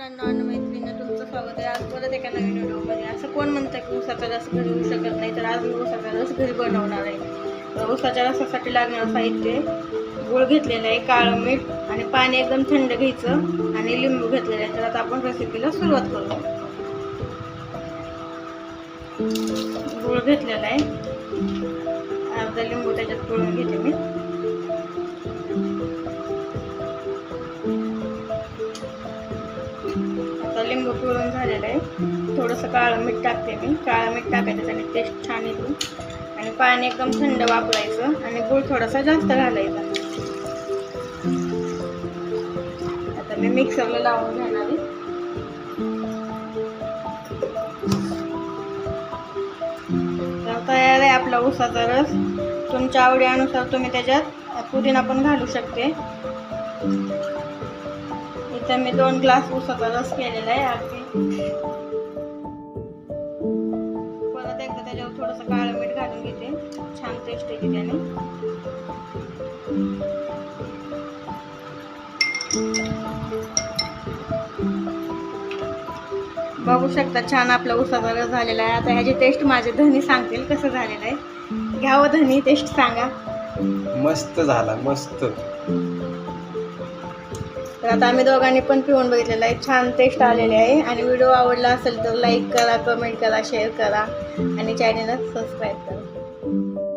मैत्रिणी तुमचं स्वागत आहे. आज परत एका नवीन व्हिडिओमध्ये. असं कोण म्हणतं की उसाचा रस घरी होऊ शकत नाही तर आज मी उसाचा रस घरी बनवणार आहे. तर उसाच्या रसासाठी लागणारं साहित्य गुळ घेतलेलं आहे काळं मीठ आणि पाणी एकदम थंड घ्यायचं आणि लिंबू घेतलेलं आहे. तर आता आपण रेसिपीला सुरुवात करू. गुळ घेतलेला आहे. अर्धा लिंबू त्याच्यात पिळून घेते मी. आता लिंबू पिळून झालेलं आहे. थोडंसं काळं मीठ टाकते मी. काळं मीठ टाकायचं त्याने टेस्ट छान येते. आणि पाणी एकदम थंड वापरायचं आणि गूळ थोडासा जास्त घालायचा. आता मी मिक्सरला लावून घेणार आहे. तर तयार आहे आपला उसाचा रस. तुमच्या आवडीनुसार तुम्ही त्याच्यात पुदिना पण घालू शकते. इथं मी दोन ग्लास उसाचा रस केलेला आहे अगदी परत एकदा त्याच्यावर थोडंसं काळं मीठ घालून घेते. छान टेस्ट येते त्याने. बघू शकता छान आपला उसाचा रस झालेला आहे. आता ह्याची टेस्ट माझे धनी सांगतील कसं झालेलं आहे. घ्यावं धनी टेस्ट सांगा. मस्त झाला मस्त. आता आम्ही दोघांनी पण पिऊन बघितलेलं आहे. छान टेस्ट आलेली आहे. आणि व्हिडिओ आवडला असेल तर लाईक करा कमेंट करा शेअर करा. आणि चॅनलला सबस्क्राईब करा.